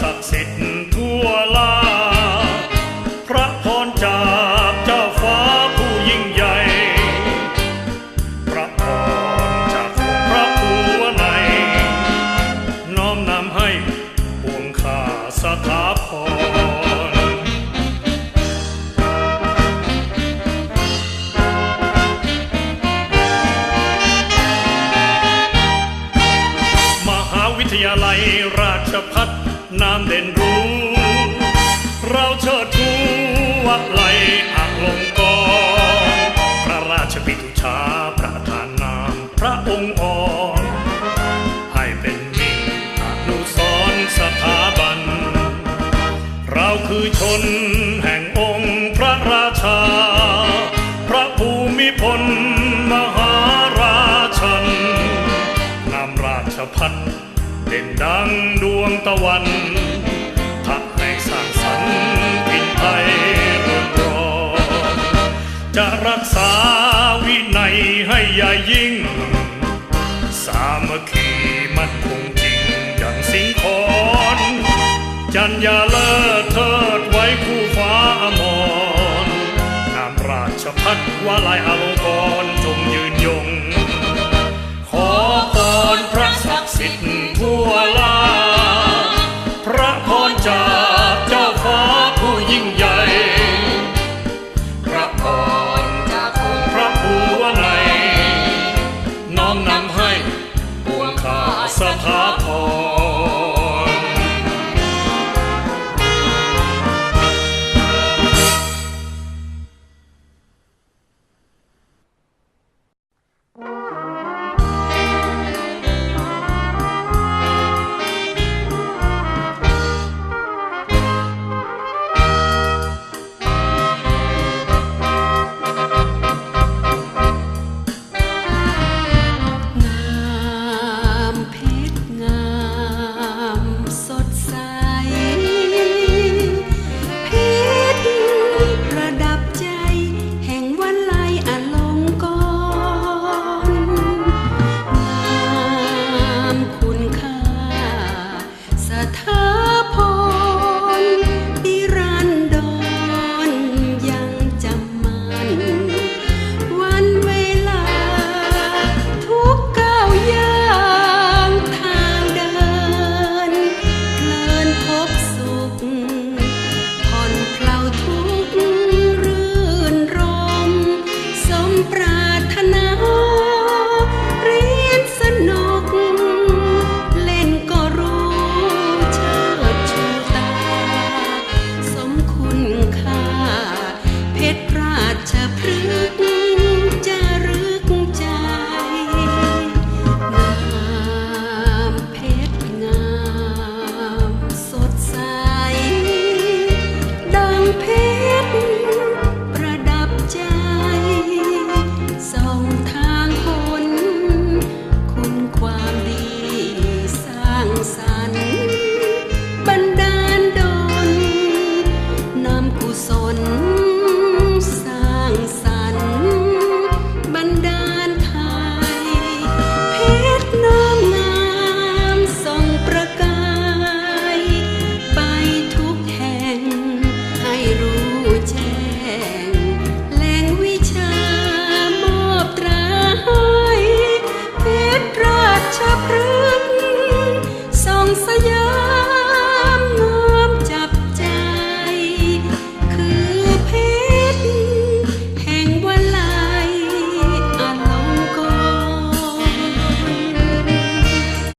ศักดิ์สิทธิ์ทั่วลา พระพรจากเจ้าฟ้าผู้ยิ่งใหญ่ พระพรจากพระภูวใน น้อมนำให้ปวงข้าสถาพรมหาวิทยาลัยราชพัฒ นามเด่นรู้ เราเชิดชูวัดไหลอักลงกรณ์พระราชปิตุชาประทานนามพระองค์อ่อนให้เป็นมิ่งอนุสรสถาบัน เราคือชนแห่งองค์พระราชา พระภูมิพลมหาราชันนำราชพัฒน์ เด่นดังดวงตะวันทักให้สร้างสรรค์พินไทยเรืองรองจะรักษาวินัยให้ใหญ่ยิ่ง สามัคคีมันคงจริงอย่างสิงคอนจัญญาเลิศเทิดไว้คู่ฟ้าอมรนามราชพัฒวาลายอาร some hot, hot.